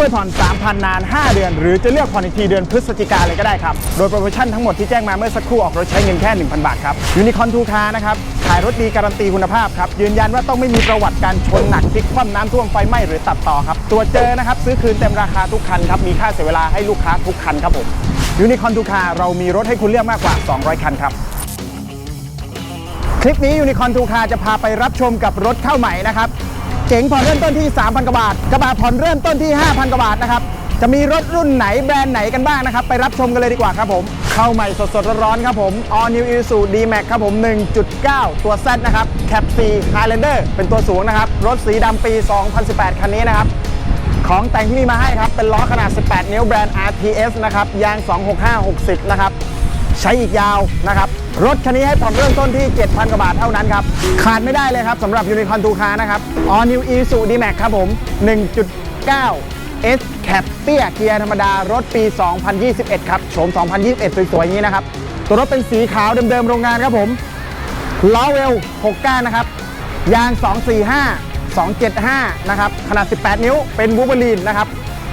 ช่วยผ่อน 3,000 นาน 5 เดือน หรือจะเลือกผ่อนอีกทีเดือนพฤศจิกาเลยก็ได้ครับ โดยโปรโมชั่นทั้งหมดที่แจ้งมาเมื่อสักครู่ออกรถใช้เงินแค่ 1,000 บาทครับยูนิคอนทูคานะครับ ขายรถดีการันตีคุณภาพครับ ยืนยันว่าต้องไม่มีประวัติการชนหนักพลิกคว่ำน้ำท่วมไฟไหม้หรือตัดต่อครับตัวจเจอนะครับซื้อคืนเต็มราคาทุกคันครับมีค่าเสียเวลาให้ลูกค้าทุกคันครับผมยูนิคอนทูคาเรามีรถให้คุณเลือกมากกว่า 200 คันครับคลิปนี้ยูนิคอนทูคาจะพาไปรับชมกับรถเข้าใหม่นะครับ เก๋งผ่อนเริ่มต้นที่ 3,000 กว่าบาท กระบะผ่อนเริ่มต้นที่ 5,000 กว่าบาทนะครับ จะมีรถรุ่นไหนแบรนด์ไหนกันบ้างนะครับ ไปรับชมกันเลยดีกว่าครับผม เข้าใหม่สดๆร้อนๆครับผม All New Isuzu D-Max ครับผม 1.9 ตัว Z นะครับ Cap C Highlander เป็นตัวสูงนะครับ รถสีดำปี 2018 คันนี้นะครับ ของแต่งที่มีมาให้ครับ เป็นล้อขนาด 18 นิ้วแบรนด์ RTS นะครับ ยาง 265-60 นะครับ ใช้อีกยาวนะครับ รถคันนี้ให้ผ่อนเริ่มต้นที่ 7,000 กว่าบาทเท่านั้นครับ ขาดไม่ได้เลยครับสำหรับ Unicorn 2 Car นะครับ All New Isuzu D-Max ครับผม 1.9 S Cap เตี้ยเกียร์ธรรมดารถปี 2021 ครับโฉม 2021 สวยๆ อย่างนี้นะครับ ตัวรถเป็นสีขาวเดิมๆ โรงงานครับผมล้อเวล 6 ก้านนะครับ ยาง 245 275 นะครับ ขนาด 18 นิ้ว เป็นบูเบอรีนนะครับ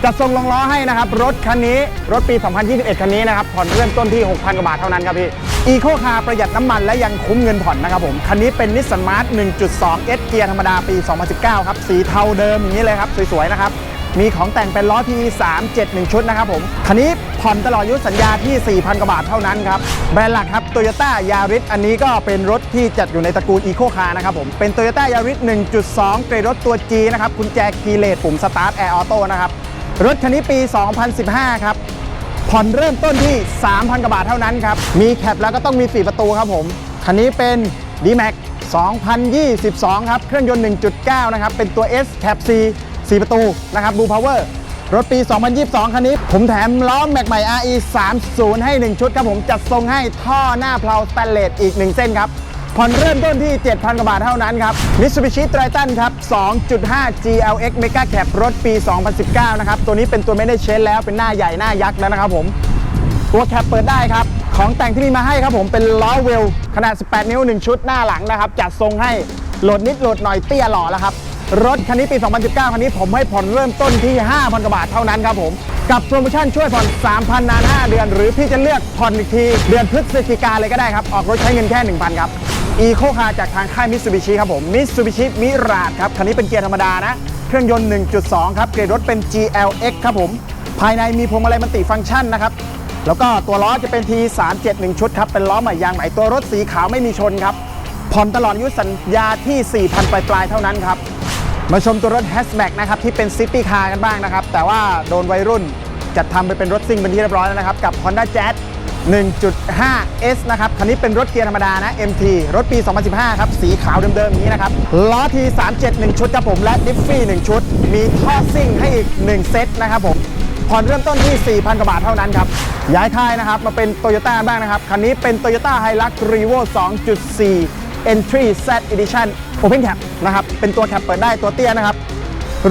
จัดทรงรองล้อให้นะครับ รถคันนี้รถปี 2021 คันนี้นะครับผ่อนเริ่มต้นที่ 6,000 กว่าบาทเท่านั้นครับพี่อีโคคาประหยัดน้ำมันและยังคุ้มเงินผ่อนนะครับผม คันนี้เป็นนิสสันมาร์ท1.2 S เกียร์ธรรมดาปี 2019 ครับ สีเทาเดิมอย่างนี้เลยครับ สวย ๆ นะครับ มีของแต่งเป็นล้อ PE 371 ชุดนะครับผม คันนี้ผ่อนตลอดอายุสัญญาที่ 4,000 กว่าบาทเท่านั้นครับ แบรนด์หลักครับ Toyota Yaris อันนี้ก็เป็นรถที่จัดอยู่ในตระกูล Eco Car นะครับผม เป็น Toyota Yaris 1.2 เกรดรถตัว G นะครับกุญแจคีเลสปุ่ม Start Air Auto นะครับ รถคันนี้ปี 2015 ครับ ผ่อนเริ่มต้นที่ 3,000 กว่าบาทเท่านั้นครับ มีแคปแล้วก็ต้องมี 4 ประตูครับผม คันนี้เป็น D-Max 2022 ครับ เครื่องยนต์ 1.9 นะครับ เป็นตัว S Cap C 4 ประตูนะครับ Blue Power รถปี 2022 คันนี้ ผมแถมล้อแม็กใหม่ RE 30ให้ 1 ชุดครับผม จัดทรงให้ท่อหน้าเพลาสแตนเลสอีก 1 เส้นครับ ผ่อนเริ่มต้นที่ 7,000 กว่าบาทเท่านั้นครับ Mitsubishi Triton ครับ 2.5 GLX Mega Cab รถปี 2019 นะครับ ตัวนี้เป็นตัวไม่ได้เชนแล้วเป็นหน้าใหญ่หน้ายักษ์แล้วนะครับผม ตัวแคปเปิดได้ครับ ของแต่งที่มีมาให้ครับผมเป็นล้อเวล ขนาด 18 นิ้ว 1 ชุดหน้าหลังนะครับ จัดทรงให้โหลดนิดโหลดหน่อยเตี้ยหล่อแล้วครับ รถคันนี้ปี 2019 คันนี้ผมให้ผ่อนเริ่มต้นที่ 5,000 กว่าบาทเท่านั้นครับผมกับโปรโมชั่นช่วยผ่อน 3,000 นาน 5 เดือน หรือพี่จะเลือกผ่อนอีกที เดือนพฤศจิกาเลยก็ได้ครับ ออกรถใช้เงินแค่ 1,000 ครับ อีโคคาจากทางค่ายมิตซูบิชิครับผมมิตซูบิชิมิราดครับคันนี้เป็นเกียร์ธรรมดานะ เครื่องยนต์ 1.2 ครับ เกรดรถเป็น GLX ครับผม ภายในมีพวงมาลัยมัลติฟังก์ชันนะครับ แล้วก็ตัวล้อจะเป็น T371 ชุดครับ เป็นล้อใหม่ยางใหม่ตัวรถสีขาวไม่มีชนครับผ่อนตลอดอายุสัญญาที่ 4,000 ปลายๆเท่านั้นครับ มาชมตัวรถแฮชแบ็กนะครับที่เป็นซิตี้คาร์กันบ้างนะครับแต่ว่าโดนวัยรุ่นจัดทำไปเป็นรถซิ่งเป็นที่เรียบร้อยแล้วนะครับกับ Honda Jazz 1.5S นะครับ คันนี้เป็นรถเกียร์ธรรมดานะ MT รถปี 2015 ครับ สีขาวเดิมๆนี้นะครับ ล้อ T371 ชุดครับผม และดิฟฟี่ 1 ชุด มีท่อซิ่งให้อีก 1 เซตนะครับผม ผ่อนเริ่มต้นที่ 4,000 กว่าบาทเท่านั้นครับ ย้ายค่ายนะครับ มาเป็น Toyota บ้างนะครับ คันนี้เป็น Toyota Hilux Revo 2.4 Entry Z Edition Open Cap นะครับ เป็นตัวแคปเปิดได้ตัวเตี้ยนะครับ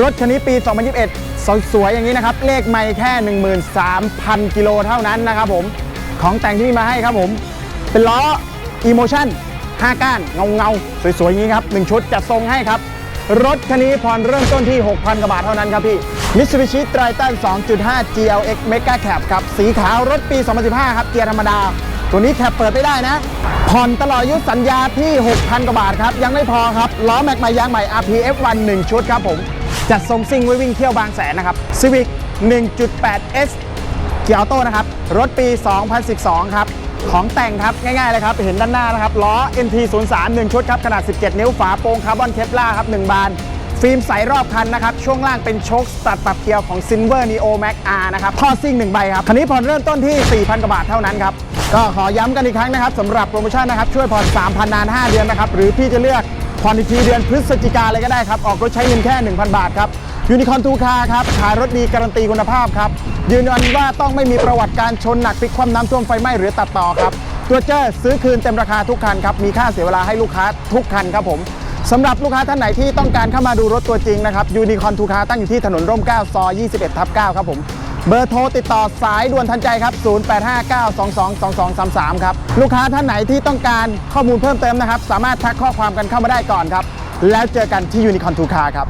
รถคันนี้ปี 2021 สวยๆอย่างนี้นะครับ เลขไม่แค่ 13,000 กิโลเท่านั้นนะครับผม ของแต่งที่มีมาให้ครับผม เป็นล้อ Emotion 5ก้านเงาเงาสวยๆอย่างนี้ครับ1ชุดจัดทรงให้ครับ รถคันนี้ผ่อนเริ่มต้นที่ 6,000กว่าบาทเท่านั้นครับพี่ Mitsubishi Triton 2.5 GLX Mega Cab ครับ สีขาวรถปี 2015 ครับ เกียร์ธรรมดา ตัวนี้แคปเปิดไม่ได้นะ ผ่อนตลอดอายุสัญญาที่ 6,000กว่าบาทครับ ยังไม่พอครับ ล้อแม็กใหม่ยางใหม่ RPF1 1ชุดครับผม จัดทรงซิ่งไว้วิ่งเที่ยวบางแสนนะครับ Civic 1.8S เกียร์ออโต้นะครับ รถปี 2012 ครับ ของแต่งครับ ง่ายๆเลยครับ เห็นด้านหน้านะครับ ล้อ NT03 1 ชุดครับ ขนาด 17 นิ้วฝาโปร่งคาร์บอนเคปล่าครับ 1 บาน ฟิล์มใสรอบคันนะครับ ช่วงล่างเป็นโชคตัดปรับเกียร์ของ Silver Neo Max R นะครับท่อซิ่ง 1 ใบครับ คันนี้ผ่อนเริ่มต้นที่ 4,000 กว่าบาทเท่านั้นครับ ก็ขอย้ำกันอีกครั้งนะครับสำหรับโปรโมชั่นนะครับช่วยผ่อน3,000นาน5 เดือนนะครับหรือพี่จะเลือกผ่อนอีกทีเดือนพฤศจิกาเลยก็ได้ครับออกรถใช้เงินแค่ 1,000 บาทครับ ยูนิคอนทูคาครับขายรถดีการันตีคุณภาพครับ ยืนยันว่าต้องไม่มีประวัติการชนหนักพลิกคว่ำน้ำท่วมไฟไหม้หรือตัดต่อครับ ตัวเจอซื้อคืนเต็มราคาทุกคันครับ มีค่าเสียเวลาให้ลูกค้าทุกคันครับผมสำหรับลูกค้าท่านไหนที่ต้องการเข้ามาดูรถตัวจริงนะครับยูนิคอนทูคาตั้งอยู่ที่ถนนร่มเกล้าซอย21ทับ9ครับผมเบอร์โทรติดต่อสายด่วนทันใจครับ 0859222233 ครับ ลูกค้าท่านไหนที่ต้องการข้อมูลเพิ่มเติมนะครับ สามารถทักข้อความกันเข้ามาได้ก่อนครับ แล้วเจอกันที่ยูนิคอนทูคาครับ